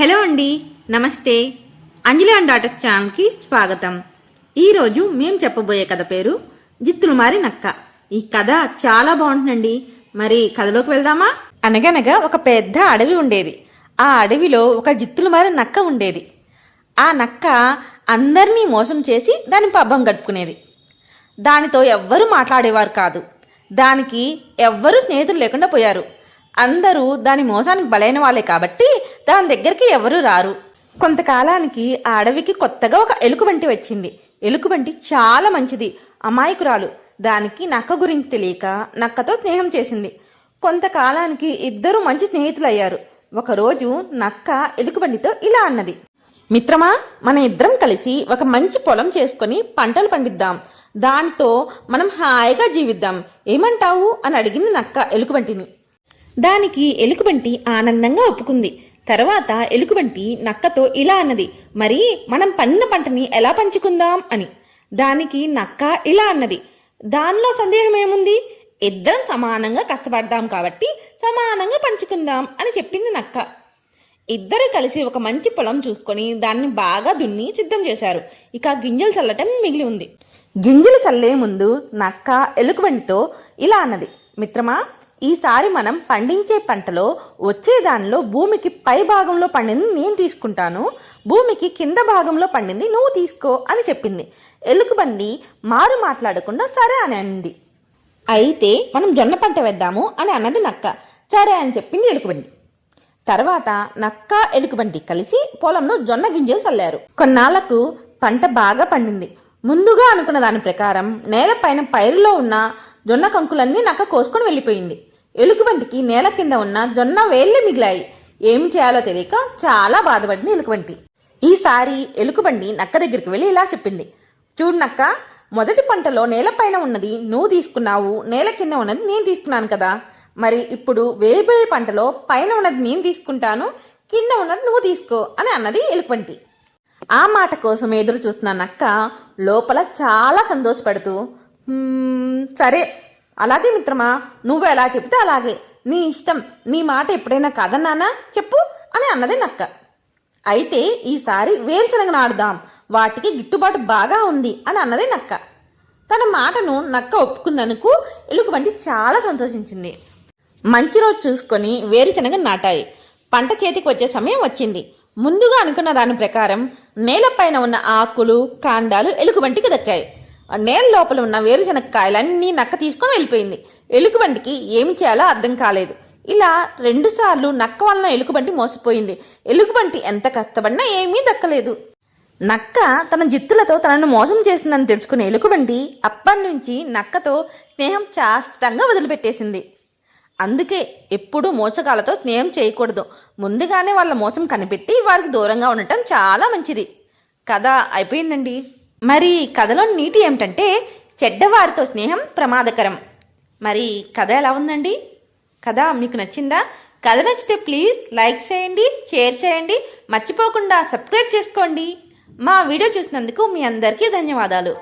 Hello అండి నమస్తే. అంజలి and daughters ఛానల్కి స్వాగతం. ఈరోజు మేము చెప్పబోయే కథ పేరు జిత్తులు మారి నక్క. ఈ కథ చాలా బాగుంటుందండి. మరి కథలోకి వెళ్దామా? అనగనగా ఒక పెద్ద అడవి ఉండేది. ఆ అడవిలో ఒక జిత్తులు మారి నక్క ఉండేది. ఆ నక్క అందరినీ మోసం చేసి దాని పబ్బం గడుపుకునేది. దానితో ఎవ్వరూ మాట్లాడేవారు కాదు. దానికి ఎవ్వరూ స్నేహితులు లేకుండా పోయారు. అందరూ దాని మోసానికి బలైన వాళ్ళే కాబట్టి దాని దగ్గరికి ఎవరూ రారు. కొంతకాలానికి ఆ అడవికి కొత్తగా ఒక ఎలుకబంటి వచ్చింది. ఎలుకబంటి చాలా మంచిది అమాయకురాలు. దానికి నక్క గురించి తెలియక నక్కతో స్నేహం చేసింది. కొంతకాలానికి ఇద్దరు మంచి స్నేహితులయ్యారు. ఒకరోజు నక్క ఎలుకబంటితో ఇలా అన్నది. మిత్రమా మన ఇద్దరం కలిసి ఒక మంచి పొలం చేసుకొని పంటలు పండిద్దాం. దాంతో మనం హాయిగా జీవిద్దాం. ఏమంటావు? అని అడిగింది నక్క ఎలుకబంటిని. దానికి ఎలుకబంటి ఆనందంగా ఒప్పుకుంది. తర్వాత ఎలుకబంటి నక్కతో ఇలా అన్నది మరి మనం పండిన పంటని ఎలా పంచుకుందాం? అని. దానికి నక్క ఇలా అన్నది దానిలో సందేహం ఏముంది? ఇద్దరం సమానంగా కష్టపడదాం కాబట్టి సమానంగా పంచుకుందాం అని చెప్పింది నక్క. ఇద్దరు కలిసి ఒక మంచి పొలం చూసుకొని దాన్ని బాగా దున్ని సిద్ధం చేశారు. ఇక గింజలు చల్లటం మిగిలి ఉంది. గింజలు చల్లే ముందు నక్క ఎలుకబండితో ఇలా అన్నది మిత్రమా ఈసారి మనం పండించే పంటలో వచ్చే దానిలో భూమికి పై భాగంలో పండింది నేను తీసుకుంటాను. భూమికి కింద భాగంలో పండింది నువ్వు తీసుకో అని చెప్పింది. ఎలుకబండి మారు మాట్లాడకుండా సరే అని అంది. అయితే మనం జొన్న పంట వేద్దాము అని అన్నది నక్క. సరే అని చెప్పింది ఎలుకబండి. తర్వాత నక్క ఎలుకబండి కలిసి పొలంలో జొన్న గింజలు చల్లారు. కొన్నాళ్ళకు పంట బాగా పండింది. ముందుగా అనుకున్న దాని ప్రకారం నేలపైన పైరులో ఉన్న జొన్న కంకులన్నీ నక్క కోసుకొని వెళ్ళిపోయింది. ఎలుకబంటికి నేల కింద ఉన్న జొన్న వేళ్ళే మిగిలాయి. ఏం చేయాలో తెలియక చాలా బాధపడింది ఎలుగుబంటి. ఈసారి ఎలుకబండి నక్క దగ్గరికి వెళ్ళి ఇలా చెప్పింది. చూడు నక్క మొదటి పంటలో నేలపైన ఉన్నది నువ్వు తీసుకున్నావు నేల కింద ఉన్నది నేను తీసుకున్నాను కదా. మరి ఇప్పుడు వేరువేరు పంటలో పైన ఉన్నది నేను తీసుకుంటాను కింద ఉన్నది నువ్వు తీసుకో అని అన్నది ఎలుగుబంటి. ఆ మాట కోసం ఎదురు చూస్తున్న నక్క లోపల చాలా సంతోషపడుతూ సరే అలాగే మిత్రమా నువ్వు ఎలా చెప్తే అలాగే. నీ ఇష్టం నీ మాట ఎప్పుడైనా కదన్నానా చెప్పు అని అన్నది నక్క. అయితే ఈసారి వేరుశనగ నాడుదాం వాటికి గిట్టుబాటు బాగా ఉంది అని అన్నది నక్క. తన మాటను నక్క ఒప్పుకుందనుకు ఎలుగుబంటి చాలా సంతోషించింది. మంచి రోజు చూసుకొని వేరుశనగ నాటాయి. పంట చేతికి వచ్చే సమయం వచ్చింది. ముందుగా అనుకున్న దాని ప్రకారం నేలపైన ఉన్న ఆకులు కాండాలు ఎలుగుబంటికి దక్కాయి. నేను నేల లోపల ఉన్న వేరుశనగ కాయలన్నీ నక్క తీసుకొని వెళ్ళిపోయింది. ఎలుగుబంటికి ఏమి చేయాలో అర్థం కాలేదు. ఇలా రెండుసార్లు నక్క వలన ఎలుగుబంటి మోసపోయింది. ఎలుగుబంటి ఎంత కష్టపడినా ఏమీ దక్కలేదు. నక్క తన జిత్తులతో తనను మోసం చేసిందని తెలుసుకునే ఎలుకబంటి అప్పటి నుంచి నక్కతో స్నేహం శాశ్వతంగా వదిలిపెట్టేసింది. అందుకే ఎప్పుడూ మోసగాలతో స్నేహం చేయకూడదు. ముందుగానే వాళ్ళ మోసం కనిపెట్టి వారికి దూరంగా ఉండటం చాలా మంచిది. కథ అయిపోయిందండి. మరి కథలో నీటి ఏమిటంటే చెడ్డవారితో స్నేహం ప్రమాదకరం. మరి కథ ఎలా ఉందండి? కథ మీకు నచ్చిందా? కథ నచ్చితే ప్లీజ్ లైక్ చేయండి షేర్ చేయండి మర్చిపోకుండా సబ్స్క్రైబ్ చేసుకోండి. మా వీడియో చూసినందుకు మీ అందరికీ ధన్యవాదాలు.